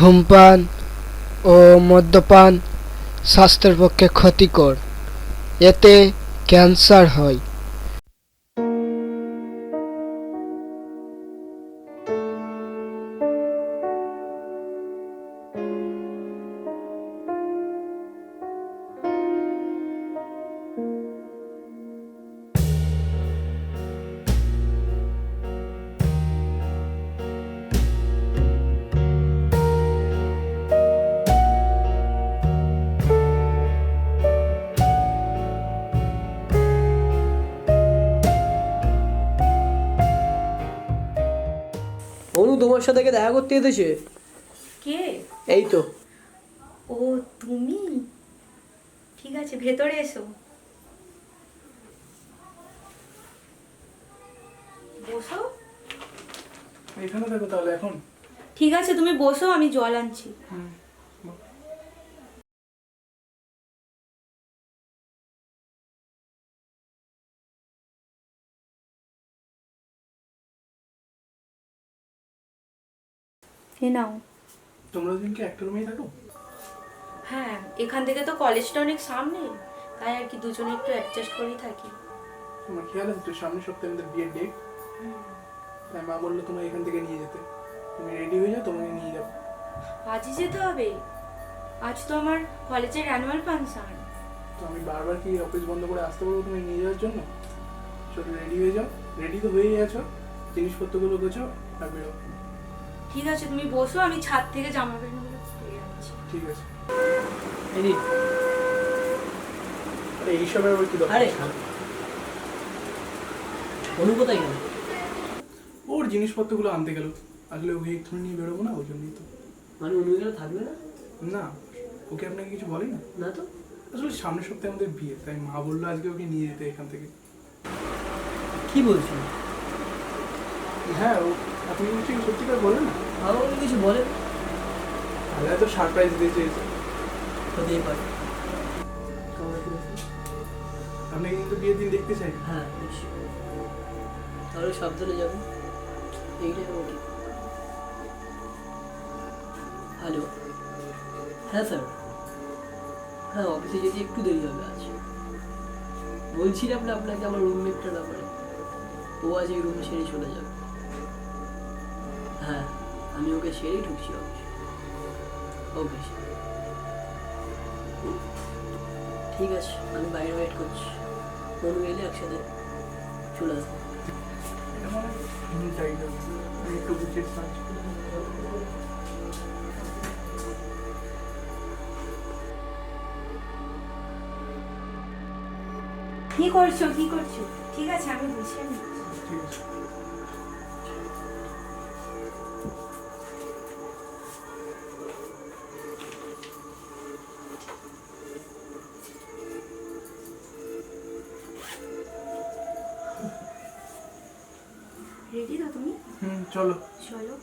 ধূমপান ও মদ্যপান স্বাস্থ্যের পক্ষে ক্ষতিকর। এতে ক্যান্সার হয়। তোমার সাথে কে দেখা করতে এসেছে। কে? এই তো। ও তুমি? ঠিক আছে ভেতরে এসো। বসো। এখানে দেখো তাহলে এখন। ঠিক আছে তুমি বসো আমি জল আনছি। এ নাও। তোমরা দুদিনকে একটা রুমেই থাকো? হ্যাঁ এখান থেকে তো কলেজটা অনেক সামনে তাই আর কি দুজনে একটু অ্যাডজাস্ট করেই থাকি। তোমার খেয়াল আছে তো সামনের সপ্তাহে আমাদের বিয়ের ডেট তাই মা বলল তোমার এখান থেকে নিয়ে যেতে। তুমি রেডি হয়ে যাও তোমাকে নিয়ে যাব। আজই যেতে হবে? আজ তো আমার কলেজের অ্যানুয়াল ফাংশন তো আমি বারবার কি অফিস বন্ধ করে আসতে পারব তুমি নিয়ে যাওয়ার জন্য? শুধু রেডি হয়ে যাও। রেডি তো হয়েই আছো জিনিসপত্রগুলো গোছো আর বেরো। ঠিক আছে তুমি বসো আমি ছাদ থেকে জামা প্যান্টগুলো পেয়ে যাচ্ছি ঠিক আছে। এই এইসবের আবার কি দরকার? আরে অনু কোথায় গেল? ওর জিনিসপত্রগুলো আনতে গেল। আসলে ওকে এক্ষুনি নিয়ে বেরোবো না ওই জন্যই তো। মানে অনু গেলে থাকবে না? না ওকে আপনাকে কিছু বলে না? না তো। আসলে সামনের সপ্তাহে আমাদের বিয়ে তাই মা বলল আজকে ওকে নিয়ে যেতে এখান থেকে। কি বলছো হ্যাঁ ও আপনি কিছু সত্যিকার বলেন? না আমাকে কিছু বলে তাহলে তো সারপ্রাইজ দিয়ে চেয়েছে। হতেই পারে। দেখি? কিন্তু বিয়ের দিন দেখতে চাই হ্যাঁ। তাহলে সাবধানে যাবে এইটাই ওকে হ্যালো হ্যাঁ স্যার হ্যাঁ অফিসে যেতে একটু দেরি হবে আজ। বলছিলাম না আপনাকে আমার রুমমেটটা ব্যাপারে ও আজ এই রুম ছেড়ে চলে যাবে। হ্যাঁ আমি ওকে সেরেই ঢুকছি ওকে ঠিক আছে আমি বাইরে ওয়েট করছি। অনু এলে একসাথে চলে আসব। মানে কি করছ কি করছ? ঠিক আছে আমি বুঝিয়ে নিচ্ছি। রেডি তো তুমি? হুম চলো। চলো।